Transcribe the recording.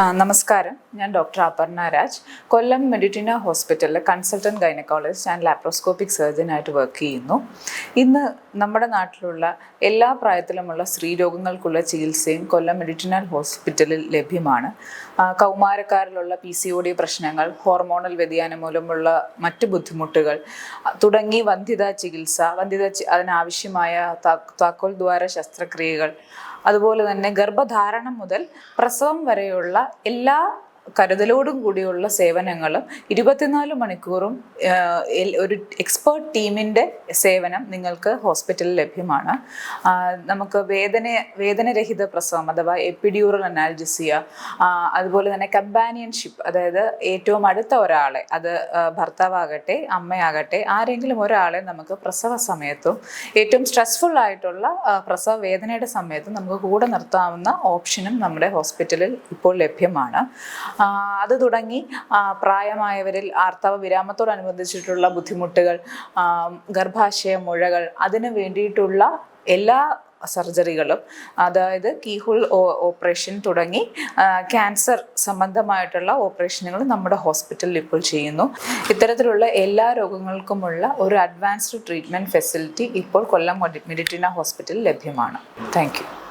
നമസ്കാരം. ഞാൻ ഡോക്ടർ അപർണ രാജ്. കൊല്ലം മെഡിറ്റിന ഹോസ്പിറ്റലിൽ കൺസൾട്ടന്റ് ഗൈനക്കോളജിസ്റ്റ് ആൻഡ് ലാപ്രോസ്കോപ്പിക് സർജനായിട്ട് വർക്ക് ചെയ്യുന്നു. ഇന്ന് നമ്മുടെ നാട്ടിലുള്ള എല്ലാ പ്രായത്തിലുമുള്ള സ്ത്രീരോഗങ്ങൾക്കുള്ള ചികിത്സയും കൊല്ലം മെഡിറ്റിനൽ ഹോസ്പിറ്റലിൽ ലഭ്യമാണ്. കൗമാരക്കാരിലുള്ള പി സി ഒ ഡി പ്രശ്നങ്ങൾ ഹോർമോണൽ വ്യതിയാനം മൂലമുള്ള മറ്റ് ബുദ്ധിമുട്ടുകൾ തുടങ്ങി വന്ധ്യതാ ചികിത്സ വന്ധ്യത അതിനാവശ്യമായ താക്കോൽ ദ്വാര ശസ്ത്രക്രിയകൾ അതുപോലെ തന്നെ ഗർഭധാരണം മുതൽ പ്രസവം വരെയുള്ള എല്ലാ കരുതലോടും കൂടിയുള്ള സേവനങ്ങളും ഇരുപത്തിനാല് മണിക്കൂറും ഒരു എക്സ്പേർട്ട് ടീമിന്റെ സേവനം നിങ്ങൾക്ക് ഹോസ്പിറ്റലിൽ ലഭ്യമാണ്. നമുക്ക് വേദന വേദനരഹിത പ്രസവം അഥവാ എപ്പിഡ്യൂറൽ അനാൽജിസിയ അതുപോലെ തന്നെ കമ്പാനിയൻഷിപ്പ് അതായത് ഏറ്റവും അടുത്ത ഒരാളെ അത് ഭർത്താവാകട്ടെ അമ്മയാകട്ടെ ആരെങ്കിലും ഒരാളെ നമുക്ക് പ്രസവ സമയത്തും ഏറ്റവും സ്ട്രെസ്ഫുൾ ആയിട്ടുള്ള പ്രസവ വേദനയുടെ സമയത്തും നമുക്ക് കൂടെ നിർത്താവുന്ന ഓപ്ഷനും നമ്മുടെ ഹോസ്പിറ്റലിൽ ഇപ്പോൾ ലഭ്യമാണ്. അത് തുടങ്ങി പ്രായമായവരിൽ ആർത്തവ വിരാമത്തോടനുബന്ധിച്ചിട്ടുള്ള ബുദ്ധിമുട്ടുകൾ ഗർഭാശയ മുഴകൾ അതിന് വേണ്ടിയിട്ടുള്ള എല്ലാ സർജറികളും അതായത് കീഹോൾ ഓപ്പറേഷൻ തുടങ്ങി ക്യാൻസർ സംബന്ധമായിട്ടുള്ള ഓപ്പറേഷനുകൾ നമ്മുടെ ഹോസ്പിറ്റലിൽ ഇപ്പോൾ ചെയ്യുന്നു. ഇത്തരത്തിലുള്ള എല്ലാ രോഗങ്ങൾക്കുമുള്ള ഒരു അഡ്വാൻസ്ഡ് ട്രീറ്റ്മെന്റ് ഫെസിലിറ്റി ഇപ്പോൾ കൊല്ലം മെഡിറ്റിന ഹോസ്പിറ്റലിൽ ലഭ്യമാണ്. താങ്ക്